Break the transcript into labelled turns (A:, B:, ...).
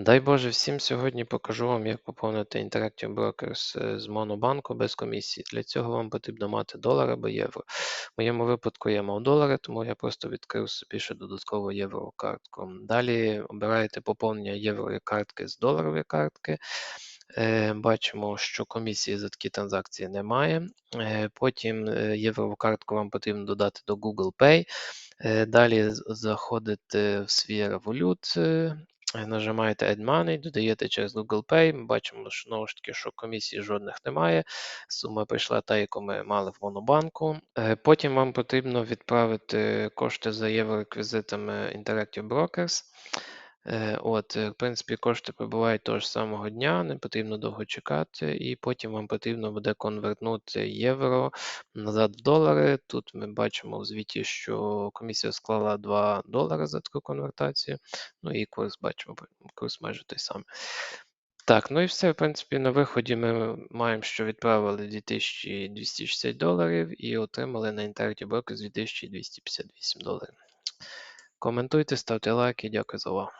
A: Дай Боже, всім сьогодні покажу вам, як поповнити Interactive Brokers е, з Монобанку без комісії. Для цього вам потрібно мати долар або євро. В моєму випадку я мав долари, тому я просто відкрив собі ще додаткову єврокартку. Далі обираєте поповнення єврової картки з доларової картки. Е, Бачимо, що комісії за такі транзакції немає. Е, Потім єврову картку вам потрібно додати до Google Pay. Далі заходите в свій Revolut, нажимаєте Add Money, додаєте через Google Pay. Ми бачимо, що знову ж таки, що комісій жодних немає. Сума прийшла та, яку ми мали в Монобанку. Е, Потім вам потрібно відправити кошти за єврореквізитами Interactive Brokers. Е, От, е, в принципі, кошти прибувають того ж самого дня, не потрібно довго чекати, і потім вам потрібно буде конвертнути євро назад в долари. Тут ми бачимо в звіті, що комісія склала 2 долари за таку конвертацію. Ну і курс бачимо, курс майже той самий. Так, ну і все. В принципі, на виході ми маємо, що відправили 2260 доларів і отримали на Interactive Brokers 2258 доларів. Коментуйте, ставте лайки. Дякую за увагу.